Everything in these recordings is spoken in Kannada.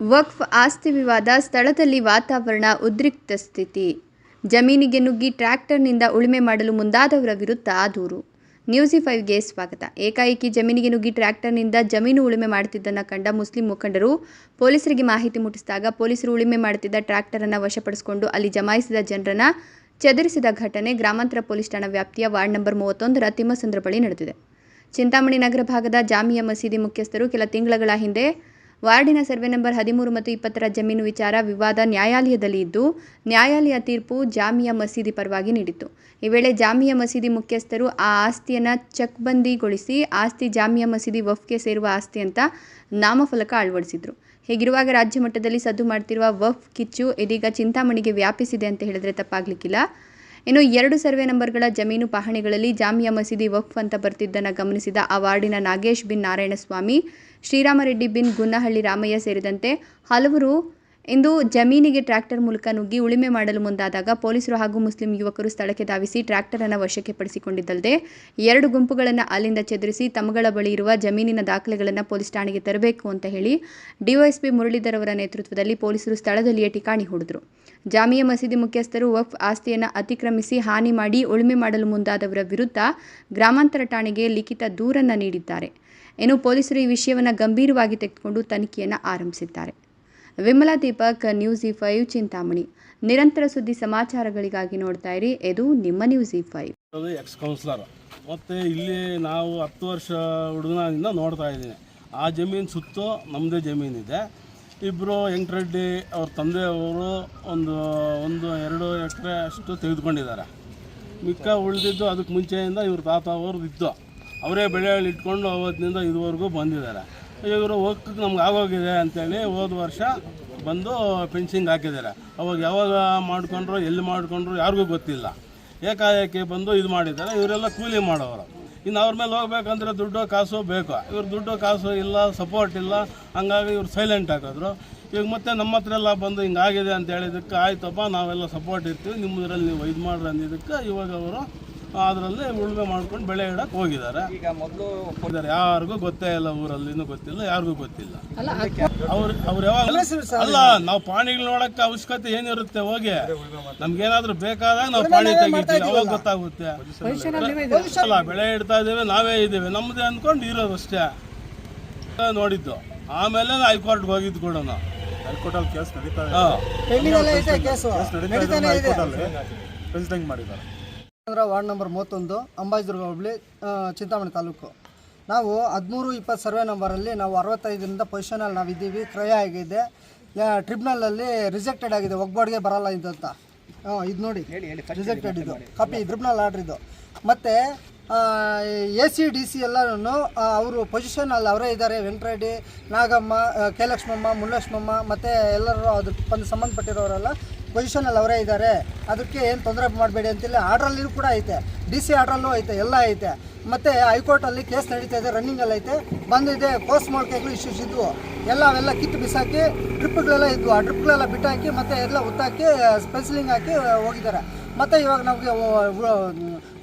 ವಕ್ಫ್ ಆಸ್ತಿ ವಿವಾದ ಸ್ಥಳದಲ್ಲಿ ವಾತಾವರಣ ಉದ್ರಿಕ್ತ ಸ್ಥಿತಿ. ಜಮೀನಿಗೆ ನುಗ್ಗಿ ಟ್ರ್ಯಾಕ್ಟರ್ನಿಂದ ಉಳುಮೆ ಮಾಡಲು ಮುಂದಾದವರ ವಿರುದ್ಧ ದೂರು ನ್ಯೂಸಿ ಫೈವ್ಗೆ ಸ್ವಾಗತ. ಏಕಾಏಕಿ ಜಮೀನಿಗೆ ನುಗ್ಗಿ ಟ್ರ್ಯಾಕ್ಟರ್ನಿಂದ ಜಮೀನು ಉಳುಮೆ ಮಾಡುತ್ತಿದ್ದನ್ನು ಕಂಡ ಮುಸ್ಲಿಂ ಮುಖಂಡರು ಪೊಲೀಸರಿಗೆ ಮಾಹಿತಿ ಮುಟ್ಟಿಸಿದಾಗ ಪೊಲೀಸರು ಉಳುಮೆ ಮಾಡುತ್ತಿದ್ದ ಟ್ರ್ಯಾಕ್ಟರನ್ನು ವಶಪಡಿಸಿಕೊಂಡು ಅಲ್ಲಿ ಜಮಾಯಿಸಿದ ಜನರನ್ನು ಚದುರಿಸಿದ ಘಟನೆ ಗ್ರಾಮಾಂತರ ಪೊಲೀಸ್ ಠಾಣಾ ವ್ಯಾಪ್ತಿಯ ವಾರ್ಡ್ ನಂಬರ್ ಮೂವತ್ತೊಂದರ ತಿಮ್ಮಸಂದ್ರ ಬಳಿ ನಡೆದಿದೆ. ಚಿಂತಾಮಣಿ ನಗರ ಭಾಗದ ಜಾಮಿಯಾ ಮಸೀದಿ ಮುಖ್ಯಸ್ಥರು ಕೆಲ ತಿಂಗಳ ಹಿಂದೆ ವಾರ್ಡಿನ ಸರ್ವೆ ನಂಬರ್ ಹದಿಮೂರು ಮತ್ತು ಇಪ್ಪತ್ತರ ಜಮೀನು ವಿಚಾರ ವಿವಾದ ನ್ಯಾಯಾಲಯದಲ್ಲಿ ಇದ್ದು, ನ್ಯಾಯಾಲಯ ತೀರ್ಪು ಜಾಮಿಯಾ ಮಸೀದಿ ಪರವಾಗಿ ನೀಡಿತ್ತು. ಈ ವೇಳೆ ಜಾಮಿಯಾ ಮಸೀದಿ ಮುಖ್ಯಸ್ಥರು ಆ ಆಸ್ತಿಯನ್ನು ಚಕ್ಬಂದಿಗೊಳಿಸಿ ಆಸ್ತಿ ಜಾಮಿಯಾ ಮಸೀದಿ ವಫ್ಗೆ ಸೇರುವ ಆಸ್ತಿ ಅಂತ ನಾಮಫಲಕ ಅಳವಡಿಸಿದ್ರು. ಹೀಗಿರುವಾಗ ರಾಜ್ಯ ಮಟ್ಟದಲ್ಲಿ ಸದ್ದು ಮಾಡ್ತಿರುವ ವಫ್ ಕಿಚ್ಚು ಇದೀಗ ಚಿಂತಾಮಣಿಗೆ ವ್ಯಾಪಿಸಿದೆ ಅಂತ ಹೇಳಿದ್ರೆ ತಪ್ಪಾಗ್ಲಿಕ್ಕಿಲ್ಲ. ಇನ್ನು ಎರಡು ಸರ್ವೆ ನಂಬರ್ಗಳ ಜಮೀನು ಪಹಣಿಗಳಲ್ಲಿ ಜಾಮಿಯಾ ಮಸೀದಿ ವಕ್ಫ್ ಅಂತ ಬರ್ತಿದ್ದನ್ನು ಗಮನಿಸಿದ ಆ ನಾಗೇಶ್ ಬಿನ್ ನಾರಾಯಣಸ್ವಾಮಿ, ಶ್ರೀರಾಮರೆಡ್ಡಿ ಬಿನ್ ಗುನ್ನಹಳ್ಳಿ ರಾಮಯ್ಯ ಸೇರಿದಂತೆ ಹಲವರು ಇಂದು ಜಮೀನಿಗೆ ಟ್ರ್ಯಾಕ್ಟರ್ ಮೂಲಕ ನುಗ್ಗಿ ಉಳುಮೆ ಮಾಡಲು ಮುಂದಾದಾಗ ಪೊಲೀಸರು ಹಾಗೂ ಮುಸ್ಲಿಂ ಯುವಕರು ಸ್ಥಳಕ್ಕೆ ಧಾವಿಸಿ ಟ್ರ್ಯಾಕ್ಟರನ್ನು ವಶಕ್ಕೆ ಪಡಿಸಿಕೊಂಡಿದ್ದಲ್ಲದೆ ಎರಡು ಗುಂಪುಗಳನ್ನು ಅಲ್ಲಿಂದ ಚದುರಿಸಿ ತಮ್ಮಗಳ ಬಳಿ ಇರುವ ಜಮೀನಿನ ದಾಖಲೆಗಳನ್ನು ಪೊಲೀಸ್ ಠಾಣೆಗೆ ತರಬೇಕು ಅಂತ ಹೇಳಿ ಡಿವೈಎಸ್ಪಿ ಮುರಳೀಧರ್ ಅವರ ನೇತೃತ್ವದಲ್ಲಿ ಪೊಲೀಸರು ಸ್ಥಳದಲ್ಲಿಯೇ ಠಿಕಾಣಿ ಹೂಡಿದ್ರು. ಜಾಮಿಯಾ ಮಸೀದಿ ಮುಖ್ಯಸ್ಥರು ವಫ್ ಆಸ್ತಿಯನ್ನು ಅತಿಕ್ರಮಿಸಿ ಹಾನಿ ಮಾಡಿ ಉಳುಮೆ ಮಾಡಲು ಮುಂದಾದವರ ವಿರುದ್ಧ ಗ್ರಾಮಾಂತರ ಠಾಣೆಗೆ ಲಿಖಿತ ದೂರನ್ನು ನೀಡಿದ್ದಾರೆ. ಇನ್ನು ಪೊಲೀಸರು ಈ ವಿಷಯವನ್ನು ಗಂಭೀರವಾಗಿ ತೆಗೆದುಕೊಂಡು ತನಿಖೆಯನ್ನು ಆರಂಭಿಸಿದ್ದಾರೆ. Vimala Deepak, news E five, Chintamani. ನಿರಂತರ ಸುದ್ದಿ ಸಮಾಚಾರಗಳಿಗಾಗಿ ನೋಡ್ತಾ ಇರಿ. ಇದು ನಿಮ್ಮ news E five. Ex councillor ಮತ್ತು ಇಲ್ಲಿ ನಾವು ಹತ್ತು ವರ್ಷ ಹುಡುಗನಿಂದ ನೋಡ್ತಾ ಇದ್ದೀನಿ. ಆ ಜಮೀನು ಸುತ್ತು ನಮ್ಮದೇ ಜಮೀನಿದೆ. ಇಬ್ಬರು ವೆಂಕಟರೆಡ್ಡಿ ಅವ್ರ ತಂದೆಯವರು ಒಂದು ಒಂದು ಎರಡು ಎಕರೆ ಅಷ್ಟು ತೆಗೆದುಕೊಂಡಿದ್ದಾರೆ. ಮಿಕ್ಕ ಉಳಿದಿದ್ದು ಅದಕ್ಕೆ ಮುಂಚೆಯಿಂದ ಇವ್ರ ತಾತ ಅವರು ಇದ್ದು ಅವರೇ ಬೆಳೆ ಇಟ್ಕೊಂಡು ಅವತ್ತಿನಿಂದ ಇದುವರೆಗೂ ಬಂದಿದ್ದಾರೆ. ಇವರು ಹೋಗಕ್ಕೆ ನಮ್ಗೆ ಆಗೋಗಿದೆ ಅಂತೇಳಿ ಹೋದ ವರ್ಷ ಬಂದು ಫೆನ್ಸಿಂಗ್ ಹಾಕಿದ್ದಾರೆ. ಅವಾಗ ಯಾವಾಗ ಮಾಡಿಕೊಂಡ್ರು, ಎಲ್ಲಿ ಮಾಡಿಕೊಂಡ್ರು ಯಾರಿಗೂ ಗೊತ್ತಿಲ್ಲ. ಏಕಾಏಕಿ ಬಂದು ಇದು ಮಾಡಿದ್ದಾರೆ. ಇವರೆಲ್ಲ ಕೂಲಿ ಮಾಡೋರು. ಇನ್ನು ಅವ್ರ ಮೇಲೆ ಹೋಗ್ಬೇಕಂದ್ರೆ ದುಡ್ಡು ಕಾಸು ಬೇಕು. ಇವ್ರು ದುಡ್ಡು ಕಾಸು ಇಲ್ಲ ಸಪೋರ್ಟ್ ಇಲ್ಲ. ಹಂಗಾಗಿ ಇವ್ರು ಸೈಲೆಂಟ್ ಹಾಕಿದ್ರು. ಈಗ ಮತ್ತೆ ನಮ್ಮ ಹತ್ರ ಎಲ್ಲ ಬಂದು ಹಿಂಗಾಗಿದೆ ಅಂತ ಹೇಳಿದಕ್ಕೆ ಆಯ್ತಪ್ಪ, ನಾವೆಲ್ಲ ಸಪೋರ್ಟ್ ಇರ್ತೀವಿ. ನಿಮ್ಮದ್ರಲ್ಲಿ ನೀವು ಇದು ಮಾಡ್ರಿ ಅಂದಿದ್ದಕ್ಕೆ ಇವಾಗ ಅವರು ಅದರಲ್ಲಿ ಉಳುಮೆ ಮಾಡ್ಕೊಂಡು ಬೆಳೆ ಇಡಕ್ಕೆ ಹೋಗಿದ್ದಾರೆ. ಈಗ ಮೊದಲು ಹೋಗಿದ್ದಾರೆ. ಯಾರಿಗೂ ಗೊತ್ತೇ ಇಲ್ಲ ಊರಲ್ಲಿ ಇನ್ನೂ ಗೊತ್ತಿಲ್ಲ ಯಾರಿಗೂ ಗೊತ್ತಿಲ್ಲ. ಅವ್ರು ಅವ್ರು ಯಾವಾಗ ಅಲ್ಲ ನಾವು ಪ್ರಾಣಿಗಳು ನೋಡಕ್ಕೆ ಅವಶ್ಯಕತೆ ಏನಿರುತ್ತೆ ಹೋಗಿ? ನಮ್ಗೇನಾದ್ರೂ ಬೇಕಾದಾಗ ನಾವು ಪ್ರಾಣಿ ತೆಗಿತೀವಿ. ಅವಾಗ ಗೊತ್ತಾಗುತ್ತೆ. ಅಲ್ಲ ಬೆಳೆ ಇಡ್ತಾ ಇದ್ದೇವೆ ನಾವೇ ಇದ್ದೇವೆ. ನಮ್ಮದೇ ಅಂದ್ಕೊಂಡು ಇರೋದು ಅಷ್ಟೇ. ನೋಡಿದ್ದು. ಆಮೇಲೆ ಹೈಕೋರ್ಟ್ಗೆ ಹೋಗಿದ್ದು ಕೂಡ ಹೈಕೋರ್ಟಲ್ಲಿ ಕೇಸ್ ನಡೀತಾ ಇದೆ. ಮಾಡಿದ್ದಾರೆ. ವಾರ್ಡ್ ನಂಬರ್ ಮೂವತ್ತೊಂದು ಅಂಬಾಜಿದುರ್ಗ ಹೋಬಳಿ ಚಿಂತಾಮಣಿ ತಾಲೂಕು. ನಾವು ಹದಿಮೂರು ಇಪ್ಪತ್ತು ಸರ್ವೆ ನಂಬರಲ್ಲಿ ನಾವು ಅರವತ್ತೈದರಿಂದ ಪೊಸಿಷನಲ್ಲಿ ನಾವು ಇದ್ದೀವಿ ಕ್ರಯ ಆಗಿದೆ ಟ್ರಿಬ್ಯುನಲಲ್ಲಿ ರಿಜೆಕ್ಟೆಡ್ ಆಗಿದೆ. ಒಗ್ಬಾಡ್ಗೆ ಬರಲ್ಲ ಇದು ಅಂತ ಹಾಂ ಇದು ನೋಡಿ ರಿಜೆಕ್ಟೆಡ್ ಇದು. ಕಾಪಿ ಟ್ರಿಬ್ಯುನಲ್ ಆರ್ಡ್ರ್ ಇದು. ಮತ್ತು ಎ ಸಿ ಡಿ ಸಿ ಎಲ್ಲರೂ ಅವರು ಪೊಸಿಷನಲ್ಲಿ ಅವರೇ ಇದ್ದಾರೆ. ವೆಂಕಟರೆಡ್ಡಿ ನಾಗಮ್ಮ ಕೆ ಲಕ್ಷ್ಮಮ್ಮ ಮುಲ್ಲಕ್ಷ್ಮಮ್ಮ ಮತ್ತು ಎಲ್ಲರೂ ಅದಕ್ಕೆ ಬಂದು ಸಂಬಂಧಪಟ್ಟಿರೋರೆಲ್ಲ ಪೊಸಿಷನಲ್ಲಿ ಅವರೇ ಇದ್ದಾರೆ. ಅದಕ್ಕೆ ಏನು ತೊಂದರೆ ಮಾಡಬೇಡಿ ಅಂತಿಲ್ಲ. ಆರ್ಡ್ರಲ್ಲಿ ಕೂಡ ಐತೆ. ಡಿ ಸಿ ಆರ್ಡ್ರಲ್ಲೂ ಐತೆ. ಎಲ್ಲ ಐತೆ. ಮತ್ತು ಹೈಕೋರ್ಟಲ್ಲಿ ಕೇಸ್ ನಡೀತಾ ಇದೆ. ರನ್ನಿಂಗಲ್ಲಿ ಐತೆ. ಬಂದಿದೆ. ಪೋಸ್ಟ್ ಮಾಡ್ಕೆಗಳು ಇಶ್ಯೂಸ್ ಇದ್ವು. ಎಲ್ಲ, ಅವೆಲ್ಲ ಕಿತ್ತು ಬಿಸಾಕಿ ಟ್ರಿಪ್ಗಳೆಲ್ಲ ಇದ್ವು. ಆ ಟ್ರಿಪ್ಗಳೆಲ್ಲ ಬಿಟ್ಟಾಕಿ, ಮತ್ತು ಎಲ್ಲ ಉತ್ತಾಕಿ ಸ್ಪೆನ್ಸಿಲಿಂಗ್ ಹಾಕಿ ಹೋಗಿದ್ದಾರೆ. ಮತ್ತು ಇವಾಗ ನಮಗೆ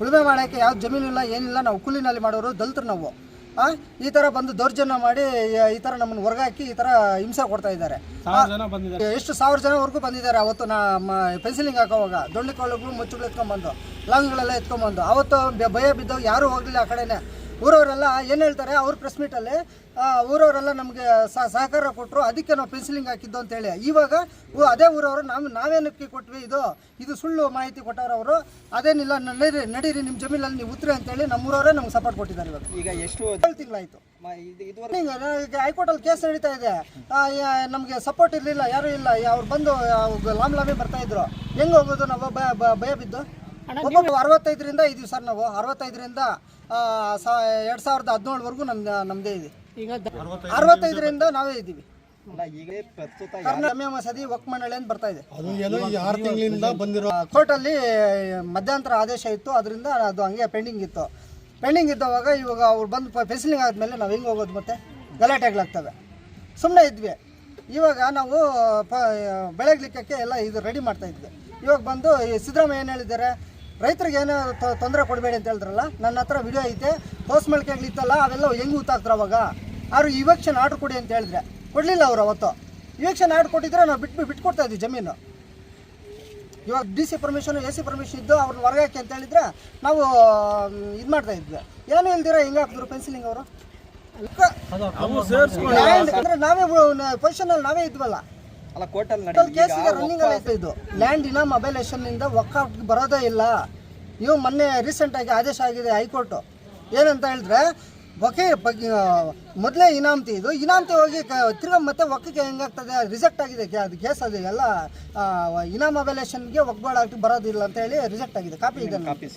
ಉಳುಮೆ ಮಾಡೋಕ್ಕೆ ಯಾವ ಜಮೀನಿಲ್ಲ ಏನಿಲ್ಲ. ನಾವು ಕೂಲಿನಲ್ಲಿ ಮಾಡೋರು, ದಲಿತರು ನಾವು. ಈ ತರ ಬಂದು ದೌರ್ಜನ್ಯ ಮಾಡಿ ಈ ತರ ನಮ್ಮನ್ನು ಹೊರಗಾಕಿ ಈ ತರ ಹಿಂಸೆ ಕೊಡ್ತಾ ಇದ್ದಾರೆ. ಸಾವಿರ ಜನ ಬಂದಿದ್ದಾರೆ. ಎಷ್ಟು ಸಾವಿರ ಜನವರೆಗೂ ಬಂದಿದ್ದಾರೆ ಅವತ್ತು ನಾ ಪೆನ್ಸಿಲಿಂಗ್ ಹಾಕೋವಾಗ. ದೊಣ್ಣೆ ಕಾಳುಗಳು ಮುಚ್ಚುಗಳು ಲಂಗ್ಗಳೆಲ್ಲ ಲಾಂಗ್ಗಳೆಲ್ಲ ಎತ್ಕೊಂಡ್ಬಂದು. ಅವತ್ತು ಭಯ ಬಿದ್ದವು ಯಾರೂ ಹೋಗಲಿಲ್ಲ ಆ ಕಡೆನೇ. ಊರವರೆಲ್ಲ ಏನು ಹೇಳ್ತಾರೆ ಅವ್ರ ಪ್ರೆಸ್ ಮೀಟಲ್ಲಿ ಊರವರೆಲ್ಲ ನಮಗೆ ಸಹಕಾರ ಕೊಟ್ಟರು ಅದಕ್ಕೆ ನಾವು ಪೆನ್ಸಿಲಿಂಗ್ ಹಾಕಿದ್ದು ಅಂತೇಳಿ ಇವಾಗ ಅದೇ ಊರವರು ನಾವು ನಾವೇನಕ್ಕೆ ಕೊಟ್ವಿ ಇದು? ಇದು ಸುಳ್ಳು ಮಾಹಿತಿ ಕೊಟ್ಟವ್ರು ಅವರು ಅದೇನಿಲ್ಲ ನಡೀರಿ ನಡೀರಿ ನಿಮ್ಮ ಜಮೀನಲ್ಲಿ ನೀವು ಉತ್ತರಿ ಅಂತೇಳಿ ನಮ್ಮೂರವರೇ ನಮ್ಗೆ ಸಪೋರ್ಟ್ ಕೊಟ್ಟಿದ್ದಾರೆ ಇವಾಗ. ಈಗ ಎಷ್ಟು ಏಳು ತಿಂಗಳಾಯ್ತು. ಈಗ ಹೈಕೋರ್ಟಲ್ಲಿ ಕೇಸ್ ನಡೀತಾ ಇದೆ. ನಮಗೆ ಸಪೋರ್ಟ್ ಇರಲಿಲ್ಲ ಯಾರು ಇಲ್ಲ ಅವ್ರು ಬಂದು ಲಾಮ್ ಲಾಮಿ ಬರ್ತಾ ಇದ್ರು. ಹೆಂಗ್ ಹೋಗೋದು ನಾವು? ಭಯ ಬಿದ್ದು? ಒಬ್ಬೊಬ್ಬ ಅರವತ್ತೈದರಿಂದ ಇದೀವಿ ಸರ್ ನಾವು. ಅರವತ್ತೈದರಿಂದ ಎರಡು ಸಾವಿರದ ಹದಿನೇಳವರೆಗೂ ನಮ್ದು ನಮ್ಮದೇ ಇದೆ ಅರವತ್ತೈದರಿಂದ ನಾವೇ ಇದ್ದೀವಿ. ಅಲ್ಲ ಈಗಲೇ ಪ್ರಸ್ತುತ ಕರ್ನಾಟಕ ಮಸದಿ ಅಂತ ಬರ್ತಾ ಇದೆ. ಅದು ಏನೋ ಈ ಆರು ತಿಂಗಳಿಂದ ಬಂದಿರೋ ಕೋರ್ಟಲ್ಲಿ ಮಧ್ಯಂತರ ಆದೇಶ ಇತ್ತು. ಅದರಿಂದ ಅದು ಹಂಗೆ ಪೆಂಡಿಂಗ್ ಇತ್ತು. ಪೆಂಡಿಂಗ್ ಇದ್ದವಾಗ ಇವಾಗ ಅವ್ರು ಬಂದು ಫೆಸಿಲಿಂಗ್ ಆದಮೇಲೆ ನಾವು ಹೆಂಗೆ ಹೋಗೋದು ಮತ್ತೆ? ಗಲಾಟೆಗಳಾಗ್ತವೆ. ಸುಮ್ಮನೆ ಇದ್ವಿ. ಇವಾಗ ನಾವು ಪ ಬೆಳಗ್ಲಿಕ್ಕೆ ಎಲ್ಲ ಇದು ರೆಡಿ ಮಾಡ್ತಾ ಇದ್ವಿ. ಇವಾಗ ಬಂದು ಸಿದ್ದರಾಮಯ್ಯ ಏನು ಹೇಳಿದ್ದಾರೆ? ರೈತರಿಗೆ ಏನೋ ತೊಂದರೆ ಕೊಡಬೇಡಿ ಅಂತ ಹೇಳಿದ್ರಲ್ಲ? ನನ್ನ ಹತ್ರ ವಿಡಿಯೋ ಐತೆ. ಪೋಸ್ಟ್ ಮಳಿಕೆಗಳಿತ್ತಲ್ಲ ಅವೆಲ್ಲ ಹೆಂಗೆ ಗೊತ್ತಾಗ್ತಾರೆ ಅವಾಗ? ಅವ್ರು ಇವೆಕ್ಷನ್ ಆರ್ಡ್ರ್ ಕೊಡಿ ಅಂತ ಹೇಳಿದ್ರೆ. ಕೊಡಲಿಲ್ಲ ಅವರು ಅವತ್ತು. ಇವಕ್ಷನ್ ಆರ್ಡ್ ಕೊಟ್ಟಿದ್ರೆ ನಾವು ಬಿಟ್ಟು ಬಿಟ್ಕೊಡ್ತಾ ಇದ್ವಿ ಜಮೀನು. ಇವಾಗ D C permission A C permission ಇದ್ದು ಅವ್ರನ್ನ ಹೊರಗಾಕಿ ಅಂತ ಹೇಳಿದ್ರೆ ನಾವು ಇದು ಮಾಡ್ತಾ ಇದ್ವಿ. ಏನು ಇಲ್ದಿರ ಹಿಂಗೆ ಹಾಕಿದ್ರು ಪೆನ್ಸಿಲಿಂಗ್ ಅವರು? ಅಂದ್ರೆ ನಾವೇ ಪೊಸಿಷನ್ ಅಲ್ಲಿ ನಾವೇ ಇದ್ವಲ್ಲ. ಅಲ್ಲ ಕೋರ್ಟಲ್ಲಿ ಕೇಸ್ ಈಗ ರನ್ನಿಂಗ್ ಐತೆ ಇದು. ಲ್ಯಾಂಡ್ ಇನ ಮೊಬೈಲೇಷನ್ ಇಂದ ವರ್ಕೌಟ್ ಬರೋದೇ ಇಲ್ಲ. ಇವು ಮೊನ್ನೆ ರೀಸೆಂಟ್ ಆಗಿ ಆದೇಶ ಆಗಿದೆ ಹೈಕೋರ್ಟ್. ಏನಂತ ಹೇಳಿದ್ರೆ ಬಕೆ ಮೊದಲೇ ಇನಾಮತಿ ಇದು. ಇನಾಮತಿ ಹೋಗಿ ತಿರ್ಗಾ ಮತ್ತೆ ಒಕ್ಕಕ್ಕೆ ಹೆಂಗಾಗ್ತದೆ? ರಿಜೆಕ್ಟ್ ಆಗಿದೆ ಅದು ಕೇಸ್ ಅದು. ಎಲ್ಲ ಇನಾಮ್ ಮೊಬೈಲೇಷನ್ಗೆ ಒಗ್ಬಾಳ ಬರೋದಿಲ್ಲ ಅಂತ ಹೇಳಿ ರಿಜೆಕ್ಟ್ ಆಗಿದೆ. ಕಾಪಿ ಇದೆ ಕಾಪಿ